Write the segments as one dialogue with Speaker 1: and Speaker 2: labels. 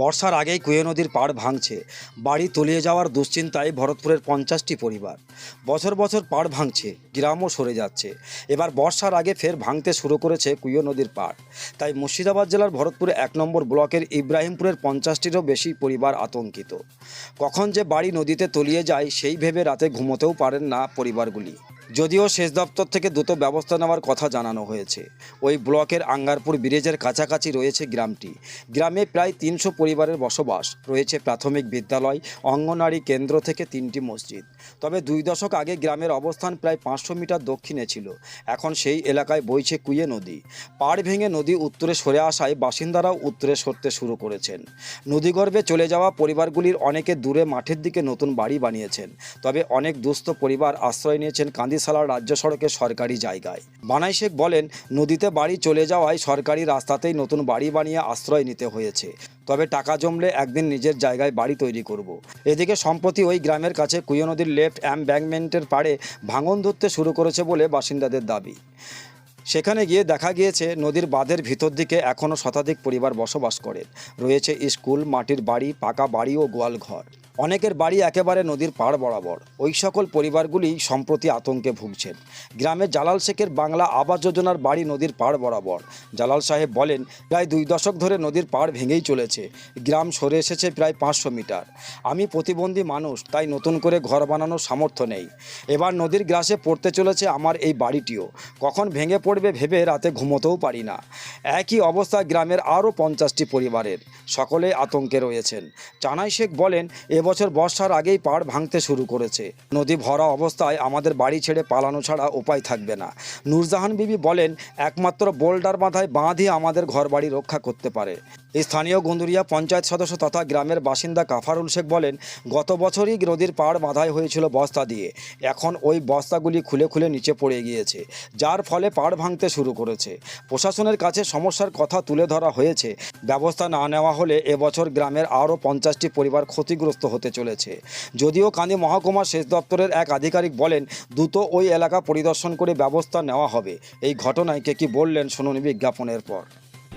Speaker 1: বর্ষার আগেই কুয়ে নদীর পাড় ভাঙছে। বাড়ি তলিয়ে যাওয়ার দুশ্চিন্তায় ভরতপুরের পঞ্চাশটি পরিবার। বছর বছর পাড় ভাঙছে, গ্রামও সরে যাচ্ছে। এবার বর্ষার আগে ফের ভাঙতে শুরু করেছে কুয়ো নদীর পাড়। তাই মুর্শিদাবাদ জেলার ভরতপুরে এক নম্বর ব্লকের ইব্রাহিমপুরের পঞ্চাশটিরও বেশি পরিবার আতঙ্কিত। কখন যে বাড়ি নদীতে তলিয়ে যায়, সেই ভেবে রাতে ঘুমোতেও পারেন না পরিবারগুলি। যদিও সেচ দপ্তর থেকে দ্রুত ব্যবস্থা নেওয়ার কথা জানানো হয়েছে। ওই ব্লকের আঙ্গারপুর ব্রিজের কাছাকাছি রয়েছে গ্রামটি। গ্রামে প্রায় তিনশো পরিবারের বসবাস। রয়েছে প্রাথমিক বিদ্যালয় অঙ্গনারী কেন্দ্র থেকে তিনটি মসজিদ। তবে দুই দশক আগে গ্রামের অবস্থান প্রায় পাঁচশো মিটার দক্ষিণে ছিল। এখন সেই এলাকায় বইছে কুয়ে নদী। পাড় ভেঙে নদী উত্তরে সরে আসায় বাসিন্দারাও উত্তরে সরতে শুরু করেছেন। নদীগর্ভে চলে যাওয়া পরিবারগুলির অনেকে দূরে মাঠের দিকে নতুন বাড়ি বানিয়েছেন। তবে অনেক দুস্থ পরিবার আশ্রয় নিয়েছেন কান্দিসালার রাজ্য সড়কের সরকারি জায়গায়। বানাই শেখ বলেন, নদীতে বাড়ি চলে যাওয়ায় সরকারি রাস্তাতেই নতুন বাড়ি বানিয়ে আশ্রয় নিতে হয়েছে। তবে টাকা জমলে একদিন নিজের জায়গায় বাড়ি তৈরি করব। এদিকে সম্প্রতি ওই গ্রামের কাছে কুয়ো নদীর লেফট অ্যাম্ব্যাঙ্কমেন্টের পাড়ে ভাঙন ধরতে শুরু করেছে বলে বাসিন্দাদের দাবি। সেখানে গিয়ে দেখা গিয়েছে, নদীর বাঁধের ভিতর দিকে এখনও শতাধিক পরিবার বসবাস করে রয়েছে স্কুল, মাটির বাড়ি, পাকা বাড়ি ও গোয়াল ঘর অনেকের বাড়ি একেবারে নদীর পাড় বরাবর। ওই সকল পরিবারগুলি সম্প্রতি আতঙ্কে ভুগছেন। গ্রামে জালাল শেখের বাংলা আবাস যোজনার বাড়ি নদীর পাড় বরাবর। জালাল সাহেব বলেন, প্রায় দুই দশক ধরে নদীর পাড় ভেঙেই চলেছে। গ্রাম সরে এসেছে প্রায় পাঁচশো মিটার। আমি প্রতিবন্ধী মানুষ, তাই নতুন করে ঘর বানানোর সামর্থ্য নেই। এবার নদীর গ্রাসে পড়তে চলেছে আমার এই বাড়িটিও। কখন ভেঙে পড়বে ভেবে রাতে ঘুমোতেও পারি না। একই অবস্থা গ্রামের আরও পঞ্চাশটি পরিবারের। সকলে আতঙ্কে রয়েছেন। চানাই শেখ বলেন এবছর বর্ষার আগেই পাড় ভাঙতে শুরু করেছে। নদী ভরা অবস্থায় আমাদের বাড়ি ছেড়ে পালানো ছাড়া উপায় থাকবে না। নুরজাহান বিবি বলেন, একমাত্র বোল্ডার মাথায় বাঁধই আমাদের ঘরবাড়ি রক্ষা করতে পারে। স্থানীয় গন্দুরিয়া পঞ্চায়েত সদস্য তথা গ্রামের বাসিন্দা কাফারুল শেখ বলেন, গত বছরই নদীর পাড় বাঁধাই হয়েছিল বস্তা দিয়ে। এখন ওই বস্তাগুলি খুলে খুলে নিচে পড়ে গিয়েছে, যার ফলে পাড় ভাঙতে শুরু করেছে। প্রশাসনের কাছে সমস্যার কথা তুলে ধরা হয়েছে। ব্যবস্থা না নেওয়া হলে এবছর গ্রামের আরও পঞ্চাশটি পরিবার ক্ষতিগ্রস্ত হতে চলেছে। যদিও কান্দি মহকুমা সেচ দপ্তরের এক আধিকারিক বলেন, দ্রুত ওই এলাকা পরিদর্শন করে ব্যবস্থা নেওয়া হবে। এই ঘটনায় কে কি বললেন শুনুন বিজ্ঞাপনের পর।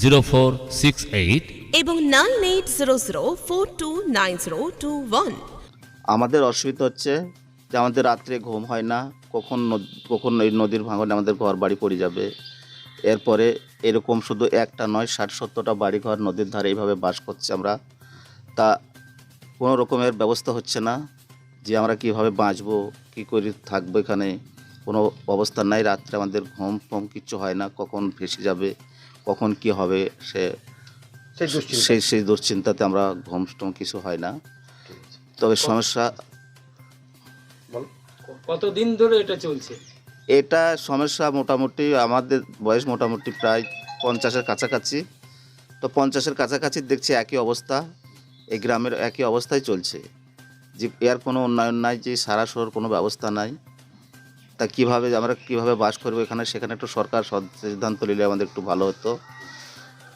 Speaker 2: zero four six eight
Speaker 3: এবং nine eight zero zero four two nine zero two one
Speaker 4: আমাদের অসুবিধা হচ্ছে যে আমাদের রাত্রে ঘুম হয় না কখন কখন এই নদীর ভাঙনে আমাদের ঘর বাড়ি পড়ে যাবে। এরপরে এরকম শুধু একটা নয় ষাট সত্তরটা বাড়িঘর নদীর ধারে এইভাবে বাস করছে আমরা। তা কোনো রকমের ব্যবস্থা হচ্ছে না যে আমরা কীভাবে বাঁচবো কী করে থাকব এখানে। কোনো অবস্থা নাই রাত্রে আমাদের ঘুম ফম কিচ্ছু হয় না কখন ভেসে যাবে। কখন কি হবে সে সেই সেই দুশ্চিন্তাতে আমরা ঘুম টুম কিছু হয় না। তবে সমস্যা
Speaker 5: কতদিন ধরে এটা চলছে?
Speaker 4: এটা সমস্যা মোটামুটি আমাদের বয়স মোটামুটি প্রায় পঞ্চাশের কাছাকাছি। তো পঞ্চাশের কাছাকাছি দেখছি একই অবস্থা এই গ্রামের একই অবস্থায় চলছে। যে এর কোনো উন্নয়ন নাই যে সারা শহর কোনো ব্যবস্থা নাই। তা কীভাবে আমরা কীভাবে বাস করব এখানে? সেখানে একটু সরকার সদ- সিদ্ধান্ত নিলে আমাদের একটু ভালো হতো।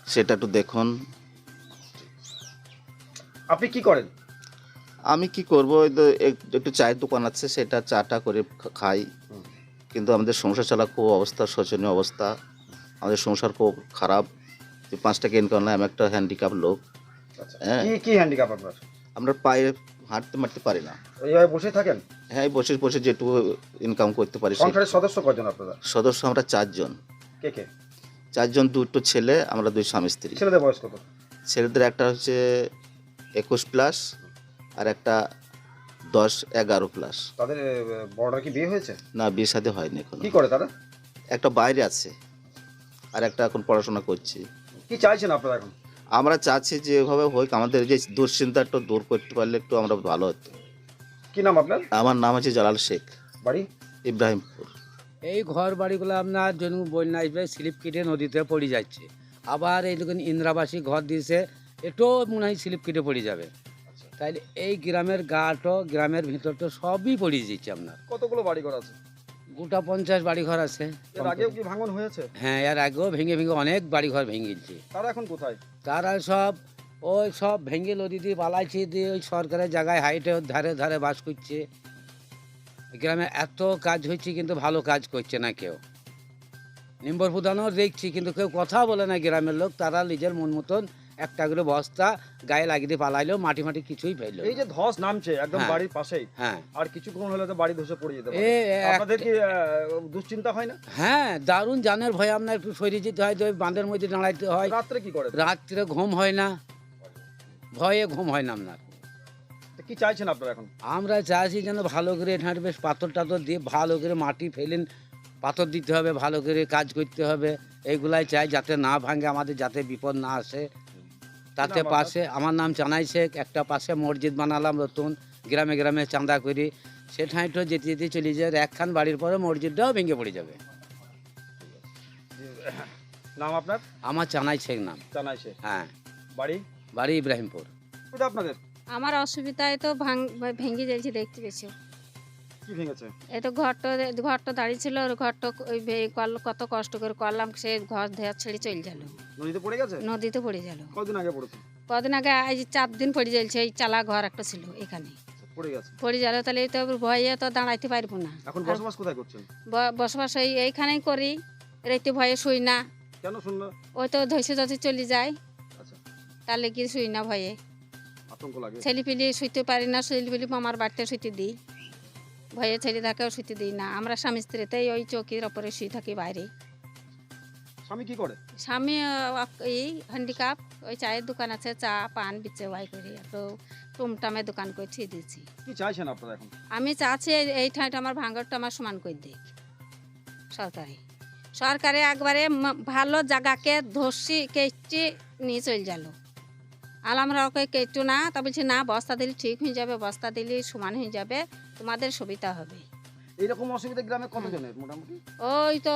Speaker 4: সেটা একটু দেখুন।
Speaker 1: আপনি কি করেন?
Speaker 4: আমি কি করব? ওই তো একটু চায়ের দোকান আছে সেটা চাটা করে খাই। কিন্তু আমাদের সংসার চালা খুব অবস্থা শোচনীয় অবস্থা। আমাদের সংসার খুব খারাপ। পাঁচ টাকা ইনকাম নাই আমি একটা হ্যান্ডিক্যাপ লোক। হ্যাঁ।
Speaker 1: কি কি হ্যান্ডিক্যাপ আপনার?
Speaker 4: আমরা পায়ে হাঁটতে মারতে পারি না।
Speaker 1: এইভাবে বসে থাকেন?
Speaker 4: হ্যাঁ বসে বসে যেটুকু ইনকাম করতে পারি
Speaker 1: সংসারের সদস্য কজন আপনারা?
Speaker 4: সদস্য আমরা চারজন।
Speaker 1: কে কে?
Speaker 4: চারজন দুটো ছেলে আমরা দুই স্বামী স্ত্রী।
Speaker 1: ছেলেদের বয়স কত?
Speaker 4: ছেলেদের একটা হচ্ছে একুশ প্লাস আর একটা দশ এগারো প্লাস
Speaker 1: তাদের বড়রা কি বিয়ে হয়েছে?
Speaker 4: না বিয়ে সাথে হয়নি এখনও।
Speaker 1: কি করে তারা?
Speaker 4: একটা বাইরে আছে আর একটা এখন পড়াশোনা করছি।
Speaker 1: কি চাইছেন আপনারা এখন?
Speaker 4: আমরা চাচ্ছি যে এভাবে হোক আমাদের যে দুশ্চিন্তা একটু দূর করতে পারলে একটু আমরা ভালো হতো।
Speaker 1: কি নাম আপনার?
Speaker 4: আমার নাম হচ্ছে জালাল শেখ।
Speaker 1: বাড়ি?
Speaker 4: ইব্রাহিমপুর।
Speaker 6: এই ঘর বাড়িগুলো আপনার জন্য বন্যা আসবে স্লিপ কেটে নদীতে পড়ে যাচ্ছে। আবার এই দেখুন ইন্দ্রাবাসী ঘর দিয়েছে এটাও মনে হয় স্লিপ কেটে পড়ে যাবে। তাইলে এই গ্রামের গাটো গ্রামের ভিতরটা সবই পড়ে যাচ্ছে আপনার।
Speaker 1: কতগুলো বাড়ি ঘর আছে?
Speaker 6: গোটা পঞ্চাশ বাড়ি ঘর আছে।
Speaker 1: এর আগেও কি ভাঙন হয়েছে?
Speaker 6: হ্যাঁ এর আগেও ভেঙে ভেঙে অনেক বাড়ি ঘর ভেঙেছে।
Speaker 1: তারা এখন কোথায়?
Speaker 6: তারা সব ওই সব ভেঙে নদী দিয়ে পালাইছে দিয়ে ওই সরকারের জায়গায় হাইটে ধারে ধারে বাস করছে। গ্রামে এত কাজ হচ্ছে কিন্তু ভালো কাজ করছে না কেউ। নিম্বর প্রধানও দেখছি কিন্তু কেউ কথা বলে না গ্রামের লোক তারা নিজের মন মতন একটা করে বস্তা গায়ে লাগিয়ে দিয়ে পালাইলো মাটি মাটি কিছুই ফেলল
Speaker 1: এই যে ধস নামছে একদম
Speaker 6: হ্যাঁ।
Speaker 1: বাড়ির পাশেই
Speaker 6: হ্যাঁ।
Speaker 1: আর কিছুক্ষণ হলে তো বাড়ি ধসে পড়ে যেতে
Speaker 6: এ
Speaker 1: পারে
Speaker 6: এক-
Speaker 1: আপনাদের কি আহ, দুশ্চিন্তা হয় না?
Speaker 6: হ্যাঁ দারুণ জানের ভয়ে আপনার একটু সরিয়ে যেতে হয় তো ওই বাঁধের মধ্যে দাঁড়াইতে হয়।
Speaker 1: রাত্রে কি করে?
Speaker 6: রাত্রে ঘুম হয় না। ভয়ে ঘুম হয় না আপনার।
Speaker 1: তো কি চাইছেন আপনারা এখন?
Speaker 6: আমরা চাইছি যেন ভালো করে এখানে বেশ পাথর টাথর দিয়ে ভালো করে মাটি ফেলেন পাথর দিতে হবে ভালো করে কাজ করতে হবে। এইগুলাই চাই যাতে না ভাঙে আমাদের যাতে বিপদ না আসে। তাতে পাশে আমার নাম চানাই শেখ একটা পাশে মসজিদ বানালাম নতুন গ্রামে গ্রামে চাঁদা করি। সে ঠাঁইটো যেতে যেতে চলে যায় একখান বাড়ির পরে মসজিদটাও ভেঙে পড়ে যাবে।
Speaker 1: নাম আপনার?
Speaker 6: আমার চানাই শেখ নাম।
Speaker 1: জানাই সে
Speaker 6: হ্যাঁ।
Speaker 1: বাড়ি?
Speaker 6: বাড়ি ইব্রাহিমপুর।
Speaker 1: কোথায় আপনাদের?
Speaker 7: আমার অসুবিধায় তো ভাঙ ভেঙে যাচ্ছে দেখতে পেয়েছি।
Speaker 1: কি ভেঙেছে?
Speaker 7: তো ঘরটা ঘরটা দাঁড়িয়ে ছিল ওর ঘরটা ওই কল- কত কষ্ট করে করলাম সে ঘর দেওয়া ছেড়ে চলে গেল।
Speaker 1: নদীতে পড়ে গেছে?
Speaker 7: নদীতে পড়ে গেল।
Speaker 1: কদিন আগে পড়েছে?
Speaker 7: কদিন আগে আজ চার দিন পড়ে যাচ্ছে এই চালা ঘর একটা ছিল এখানে।
Speaker 1: পড়ে গেছে।
Speaker 7: পড়ে গেল তাহলে তো ভয়ে তো দাঁড়াইতে পারব না।
Speaker 1: এখন বসবাস কোথায় করছেন?
Speaker 7: বসবাস এই এইখানেই করি রাইতে ভয়ে শুই না।
Speaker 1: কেন শুনলো
Speaker 7: ওই তো ধসে ধসে চলে যায়।
Speaker 1: আচ্ছা।
Speaker 7: তাহলে কি শুই না ভয়ে?
Speaker 1: ছেলে
Speaker 7: ছেলেপিলি শুইতে পারি না ছেলেপিলি মামার বাড়িতে শুইতে দিই। ভয়ে ছেলে থাকেও শুতে দিই না। আমরা স্বামী স্ত্রীতেই ওই চৌকির ওপরে শুয়ে থাকি বাইরে।
Speaker 1: স্বামী কি করে?
Speaker 7: স্বামী এই হ্যান্ডিক্যাপ ওই চায়ের দোকান আছে চা পান বিচে ওয়াই করি। তো টুমটামে দোকান করে ছিয়ে দিয়েছি।
Speaker 1: কি চাইছেন আপনারা এখন?
Speaker 7: আমি চাচ্ছি এই- এই ঠাঁইটা আমার ভাঙরটা আমার সমান করে দিক সরকারি। সরকারে একবারে ভালো জায়গাকে ধসি কেটে নিয়ে চলে গেল। আর আমরা ওকে কেটু না তা বলছি না বস্তা দিলে ঠিক হয়ে যাবে বস্তা দিলে সমান হয়ে যাবে তোমাদের সুবিধা হবে।
Speaker 1: এইরকম অসুবিধা গ্রামে কতজনের মোটামুটি?
Speaker 7: ওই তো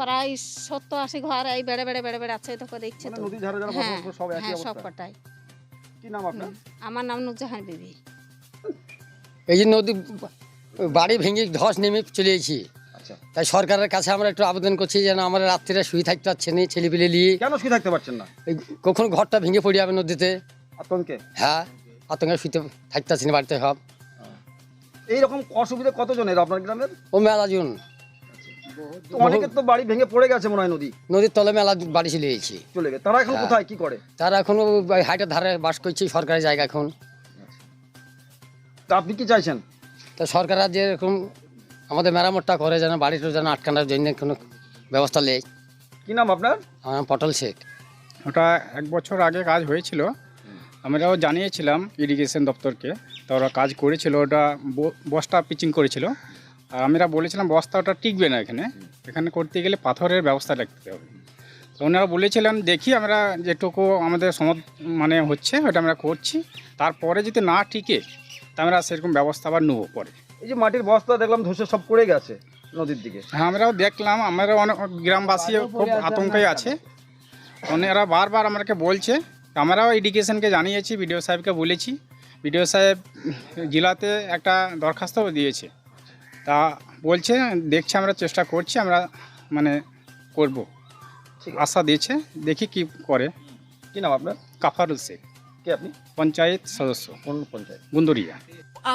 Speaker 7: প্রায় সত্তর আশি ঘর এই বেড়ে বেড়ে বেড়ে বেড়ে আছে তোকে দেখছে
Speaker 1: মানে
Speaker 7: তো।
Speaker 1: নদীর ধারে যারা
Speaker 7: হ্যাঁ
Speaker 1: সব একই
Speaker 7: হ্যাঁ সব কটাই।
Speaker 1: কি নাম আপনার?
Speaker 7: আমার নাম নুরজাহান বিবি।
Speaker 8: এই যে নদী বাড়ি ভেঙে ধস নেমে চলে এসেছি।
Speaker 1: আচ্ছা।
Speaker 8: তাই সরকারের কাছে আমরা একটু আবেদন করছি যেন আমরা রাত্রিরে শুয়ে থাকতে পারছি না ছেলেপিলে নিয়ে।
Speaker 1: কেন শুয়ে থাকতে পারছেন না?
Speaker 8: এই কখন ঘরটা ভেঙে পড়ে যাবে নদীতে।
Speaker 1: আতঙ্কে?
Speaker 8: হ্যাঁ আতঙ্কে শুইতে থাকতে পারছি না বাড়িতে সব।
Speaker 1: এইরকম অসুবিধা কতজনের আপনার গ্রামের?
Speaker 8: ও মেলাজুন
Speaker 1: তো অনেকের তো বাড়ি ভেঙে পড়ে গেছে মনে হয় নদী।
Speaker 8: নদীর তলে মেলা বাড়ি চলে এসেছি
Speaker 1: চলে গেছে। তারা এখন
Speaker 8: হ্যাঁ।
Speaker 1: কোথায় কি করে?
Speaker 8: তারা এখনও হাইটের ধারে বাস করছে সরকারি জায়গা এখন।
Speaker 1: তা আপনি কি চাইছেন?
Speaker 8: তা সরকার আর যে এরকম আমাদের মেরামতটা করে যেন বাড়িটা যেন আটকানোর জন্য কোনো ব্যবস্থা নেই।
Speaker 1: কি নাম আপনার?
Speaker 8: আমার নাম পটল শেখ।
Speaker 9: ওটা এক বছর আগে কাজ হয়েছিল। আমরাও জানিয়েছিলাম ইরিগেশন দপ্তরকে তো ওরা কাজ করেছিল ওটা ব- বস্তা পিচিং করেছিল। আর আমরা বলেছিলাম বস্তা ওটা টিকবে না এখানে। এখানে করতে গেলে পাথরের ব্যবস্থা রাখতে হবে। তো ওনারা বলেছিলেন দেখি আমরা যেটুকু আমাদের সম মানে হচ্ছে ওটা আমরা করছি। তারপরে যদি না টিকে তা আমরা সেরকম ব্যবস্থা আবার নেব পরে।
Speaker 1: এই যে মাটির বস্তা দেখলাম ধসে সব পড়ে গেছে নদীর দিকে।
Speaker 9: হ্যাঁ আমরাও দেখলাম আমরা অনেক গ্রামবাসী খুব আতঙ্কে আছে। ওনারা বারবার আমাকে বলছে আমরাও এডুকেশনকে জানিয়েছি বিডিও সাহেবকে বলেছি। বিডিও সাহেব জেলাতে একটা দরখাস্ত দিয়েছে। তা বলছে দেখছি আমরা চেষ্টা করছি আমরা মানে করব। আশা দিয়েছে দেখি কি করে।
Speaker 1: কি নাম আপনার?
Speaker 9: কাফারুল শেখ।
Speaker 1: কে আপনি?
Speaker 9: পঞ্চায়েত সদস্য।
Speaker 1: কোন পঞ্চায়েত।
Speaker 9: গুন্দরিয়া।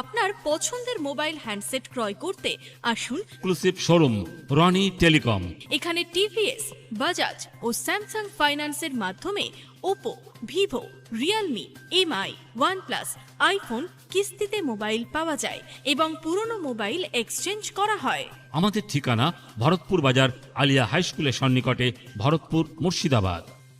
Speaker 10: আপনার পছন্দের মোবাইল হ্যান্ডসেট ক্রয় করতে আসুন।
Speaker 2: এক্সক্লুসিভ শোরুম রনি টেলিকম
Speaker 10: এখানে টিভিএস বাজাজ ও স্যামসাং ফাইন্যান্সের মাধ্যমে Oppo Vivo Realme MI OnePlus iPhone কিস্তিতে মোবাইল পাওয়া যায় এবং পুরনো মোবাইল এক্সচেঞ্জ করা হয়।
Speaker 2: আমাদের ঠিকানা ভরতপুর বাজার আলিয়া হাই স্কুলের সন্নিকটে Bharatpur Murshidabad.